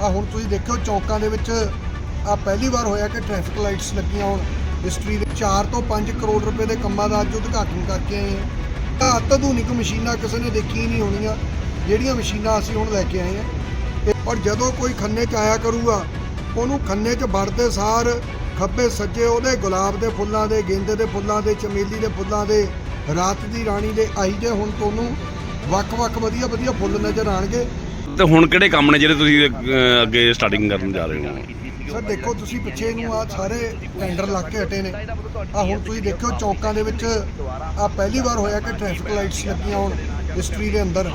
ਆ ਹੁਣ ਤੁਸੀਂ ਦੇਖਿਓ ਚੌਕਾਂ ਦੇ ਵਿੱਚ ਆ ਪਹਿਲੀ ਵਾਰ ਹੋਇਆ ਕਿ ਟ੍ਰੈਫਿਕ ਲਾਈਟਸ ਲੱਗੀਆਂ ਹੋਣ। ਹਿਸਟਰੀ ਦੇ 4 ਤੋਂ 5 ਕਰੋੜ ਰੁਪਏ ਦੇ ਕੰਮਾਂ ਦਾ ਅੱਜ ਉਦਘਾਟਨ ਕਰਕੇ ਆਏ ਆ ਆਹ ਅਤਿਆਧੁਨਿਕ ਮਸ਼ੀਨਾਂ ਕਿਸੇ ਨੇ ਦੇਖੀਆਂ ਹੀ ਨਹੀਂ ਹੋਣੀਆਂ। ਜਿਹੜੀਆਂ ਮਸ਼ੀਨਾਂ ਅਸੀਂ ਹੁਣ ਲੈ ਕੇ ਆਏ ਆ ਤੇ- ਔਰ ਜਦੋਂ ਕੋਈ ਖੰਨੇ ਚ ਆਇਆ ਕਰੂਗਾ, ਉਹਨੂੰ ਖੰਨੇ ਚ ਵੜਦੇ ਸਾਰ ਖੱਬੇ ਸੱਜੇ ਉਹਦੇ ਗੁਲਾਬ ਦੇ ਫੁੱਲਾਂ ਦੇ, ਗੇਂਦੇ ਦੇ ਫੁੱਲਾਂ ਦੇ, ਚਮੇਲੀ ਦੇ ਫੁੱਲਾਂ ਦੇ, ਰਾਤ ਦੀ ਰਾਣੀ ਦੇ ਆਈ ਜੇ ਹੁਣ ਤੁਹਾਨੂੰ ਵੱਖ-ਵੱਖ ਵਧੀਆ ਵਧੀਆ ਫੁੱਲ ਨਜ਼ਰ ਆਣਗੇ। ਤੇ ਹੁਣ ਕਿਹੜੇ ਕੰਮ ਨੇ ਜਿਹੜੇ ਤੁਸੀਂ ਅਹ, ਅੱਗੇ ਸਟਾਰਟਿੰਗ ਕਰਨ ਜਾ ਰਹੇ ਹੋ? ਸਰ ਦੇਖੋ ਤੁਸੀਂ ਪਿੱਛੇ ਨੂੰ ਆ ਸਾਰੇ ਟੈਂਡਰ ਲੱਗ ਕੇ ਹਟੇ ਨੇ। ਆ ਹੁਣ ਤੁਸੀਂ ਦੇਖਿਓ ਚੌਕਾਂ ਦੇ ਵਿੱਚ ਆ ਪਹਿਲੀ ਵਾਰ ਹੋਇਆ ਕਿ ਟ੍ਰੈਫਿਕ ਲਾਈਟਸ ਲੱਗੀਆਂ ਹੋਣ। ਹਿਸਟਰੀ ਦੇ ਅੰਦਰ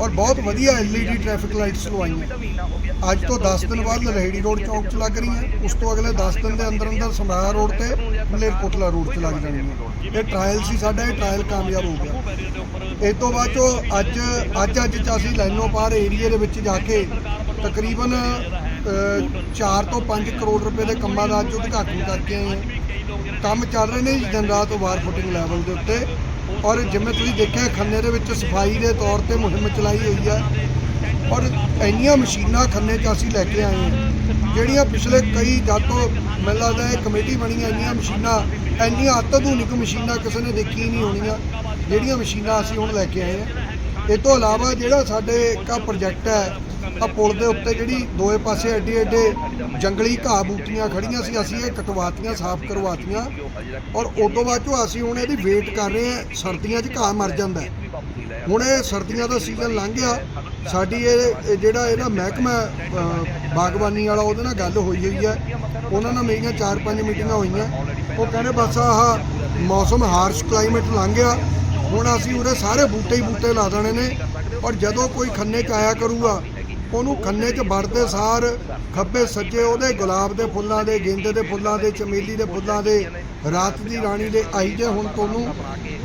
ਔਰ ਬਹੁਤ ਵਧੀਆ LED ਟ੍ਰੈਫਿਕ ਲਾਈਟਸ ਲਵਾਈਆਂ ਅੱਜ ਤੋਂ 10 ਦਿਨ ਬਾਅਦ ਲਹਿੜੀ ਰੋਡ ਚੌਕ 'ਚ ਲੱਗ ਰਹੀਆਂ। ਉਸ ਤੋਂ ਅਗਲੇ 10 ਦਿਨ ਦੇ ਅੰਦਰ ਅੰਦਰ ਸਮਰਾਲਾ ਰੋਡ ਤੇ ਮਲੇਰਕੋਟਲਾ ਰੋਡ 'ਚ ਲੱਗ ਜਾਣਗੀਆਂ। ਇਹ ਟ੍ਰਾਇਲ ਸੀ ਸਾਡਾ, ਇਹ ਟ੍ਰਾਇਲ ਕਾਮਯਾਬ ਹੋ ਗਿਆ। ਇਸ ਤੋਂ ਬਾਅਦ ਚੋਂ ਅੱਜ ਅੱਜ ਅੱਜ ਚ ਅਸੀਂ ਲਾਈਨੋ ਪਾਰ ਏਰੀਏ ਦੇ ਵਿੱਚ ਜਾ ਕੇ ਤਕਰੀਬਨ 4 ਤੋਂ 5 ਕਰੋੜ ਰੁਪਏ ਦੇ ਕੰਮਾਂ ਦਾ ਅੱਜ ਉਦਘਾਟਨ ਕਰਕੇ ਆਏ ਕੰਮ ਚੱਲ ਰਹੇ ਨੇ ਜੀ, ਦਿਨ ਰਾਤ ਵਾਰ ਫੁੱਟਿੰਗ ਲੈਵਲ ਦੇ ਉੱਤੇ। ਔਰ ਜਿਵੇਂ ਤੁਸੀਂ ਦੇਖਿਆ ਖੰਨੇ ਦੇ ਵਿੱਚ ਸਫ਼ਾਈ ਦੇ ਤੌਰ ਤੇ ਮੁਹਿੰਮ ਚਲਾਈ ਹੋਈ ਹੈ ਔਰ ਇੰਨੀਆਂ ਮਸ਼ੀਨਾਂ ਖੰਨੇ 'ਚ ਅਸੀਂ ਲੈ ਕੇ ਆਏ ਹਾਂ। ਜਿਹੜੀਆਂ ਪਿਛਲੇ ਕਈ ਜਦ ਤੋਂ ਮੈਨੂੰ ਲੱਗਦਾ ਇਹ ਕਮੇਟੀ ਬਣੀ ਹੈ ਇੰਨੀਆਂ ਮਸ਼ੀਨਾਂ, ਇੰਨੀਆਂ ਅਤਿਆਧੁਨਿਕ ਮਸ਼ੀਨਾਂ ਕਿਸੇ ਨੇ ਦੇਖੀ ਨਹੀਂ ਹੋਣੀਆਂ, ਜਿਹੜੀਆਂ ਮਸ਼ੀਨਾਂ ਅਸੀਂ ਹੁਣ ਲੈ ਕੇ ਆਏ ਹਾਂ। ਇਹ ਤੋਂ ਇਲਾਵਾ ਜਿਹੜਾ ਸਾਡੇ ਇੱਕ ਪ੍ਰੋਜੈਕਟ ਹੈ ਆ ਪੁਲ ਦੇ ਉੱਤੇ ਜਿਹੜੀ ਦੋਏ ਪਾਸੇ ਐਡੇ ਐਡੇ ਜੰਗਲੀ ਘਾਹ ਬੂਟੀਆਂ ਖੜੀਆਂ ਸੀ, ਅਸੀਂ ਇਹ ਕਟਵਾਤੀਆਂ, ਸਾਫ਼ ਕਰਵਾਤੀਆਂ ਔਰ ਉਦੋਂ ਬਾਅਦ ਚੋਂ ਅਸੀਂ ਹੁਣ ਇਹਦੀ ਵੇਟ ਕਰ ਰਹੇ ਹਾਂ, ਸਰਦੀਆਂ 'ਚ ਘਾਹ ਮਰ ਜਾਂਦਾ ਹੁਣ ਇਹ ਸਰਦੀਆਂ ਦਾ ਸੀਜ਼ਨ ਲੰਘ ਗਿਆ, ਸਾਡੀ ਇਹ ਜਿਹੜਾ ਇਹਦਾ ਮਹਿਕਮਾ ਬਾਗਬਾਨੀ ਵਾਲਾ ਉਹਦੇ ਨਾਲ ਗੱਲ ਹੋਈ ਹੋਈ ਹੈ। ਉਹਨਾਂ ਨਾਲ ਮੇਰੀਆਂ 4-5 ਮੀਟਿੰਗਾਂ ਹੋਈਆਂ। ਉਹ ਕਹਿੰਦੇ ਬਸ ਆਹ ਮੌਸਮ ਹਾਰਸ਼ ਕਲਾਈਮੇਟ ਲੰਘ ਗਿਆ। ਹੁਣ ਅਸੀਂ ਉਹਦੇ ਸਾਰੇ ਬੂਟੇ ਹੀ ਬੂਟੇ ਲਾ ਦੇਣੇ ਨੇ। ਔਰ ਜਦੋਂ ਕੋਈ ਖੰਨੇ ਚ ਆਇਆ ਕਰੂਗਾ ਉਹਨੂੰ ਖੰਨੇ ਚ ਵੜਦੇ ਸਾਰ ਖੱਬੇ ਸੱਜੇ ਉਹਦੇ ਗੁਲਾਬ ਦੇ ਫੁੱਲਾਂ ਦੇ, ਗੇਂਦੇ ਦੇ ਫੁੱਲਾਂ ਦੇ, ਚਮੇਲੀ ਦੇ ਫੁੱਲਾਂ ਦੇ, ਰਾਤ ਦੀ ਰਾਣੀ ਦੇ ਆਈ ਜੇ ਹੁਣ ਤੁਹਾਨੂੰ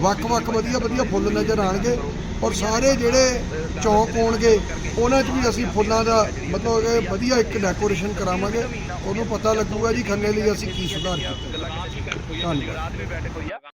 ਵੱਖ-ਵੱਖ ਵਧੀਆ ਵਧੀਆ ਫੁੱਲ ਨਜ਼ਰ ਆਣਗੇ ਔਰ ਸਾਰੇ ਜਿਹੜੇ ਚੌਂਕ ਹੋਣਗੇ, ਉਹਨਾਂ 'ਚ ਵੀ ਅਸੀਂ ਫੁੱਲਾਂ ਦਾ ਮਤਲਬ ਕਿ ਵਧੀਆ ਇੱਕ ਡੈਕੋਰੇਸ਼ਨ ਕਰਾਵਾਂਗੇ। ਉਹਨੂੰ ਪਤਾ ਲੱਗੂਗਾ ਜੀ ਖੰਨੇ ਲਈ ਅਸੀਂ ਕੀ ਸੁਧਾਰ ਕੀਤਾ। ਧੰਨਵਾਦ।